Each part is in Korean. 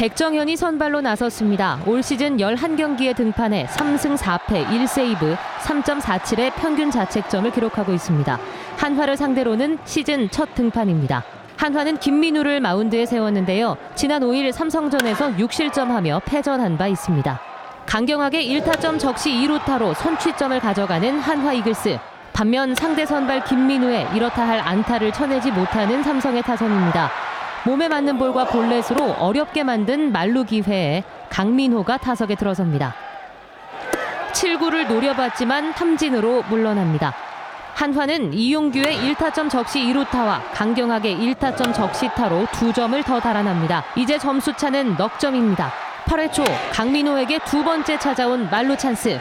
백정현이 선발로 나섰습니다. 올 시즌 11경기에 등판해 3승 4패 1세이브 3.47의 평균 자책점을 기록하고 있습니다. 한화를 상대로는 시즌 첫 등판입니다. 한화는 김민우를 마운드에 세웠는데요. 지난 5일 삼성전에서 6실점하며 패전한 바 있습니다. 강경하게 1타점 적시 2루타로 선취점을 가져가는 한화 이글스. 반면 상대 선발 김민우의 이렇다 할 안타를 쳐내지 못하는 삼성의 타선입니다. 몸에 맞는 볼과 볼넷으로 어렵게 만든 말루 기회에 강민호가 타석에 들어섭니다. 7구를 노려봤지만 삼진으로 물러납니다. 한화는 이용규의 1타점 적시 2루타와 강경하게 1타점 적시타로 두 점을 더 달아납니다. 이제 점수차는 넉 점입니다. 8회 초 강민호에게 두 번째 찾아온 말루 찬스.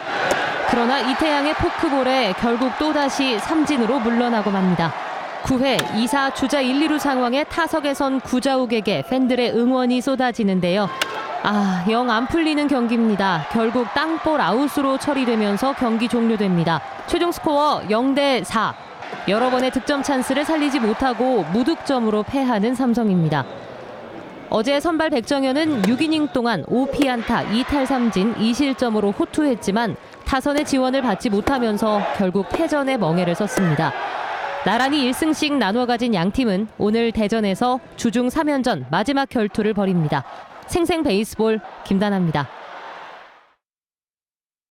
그러나 이태양의 포크볼에 결국 또다시 삼진으로 물러나고 맙니다. 9회 2사 주자 1, 2루 상황에 타석에 선 구자욱에게 팬들의 응원이 쏟아지는데요. 아, 영 안 풀리는 경기입니다. 결국 땅볼 아웃으로 처리되면서 경기 종료됩니다. 최종 스코어 0대 4. 여러 번의 득점 찬스를 살리지 못하고 무득점으로 패하는 삼성입니다. 어제 선발 백정현은 6이닝 동안 5피안타 2탈삼진 2실점으로 호투했지만 타선의 지원을 받지 못하면서 결국 패전의 멍해를 썼습니다. 나란히 1승씩 나눠 가진 양 팀은 오늘 대전에서 주중 3연전 마지막 결투를 벌입니다. 생생 베이스볼 김단아입니다.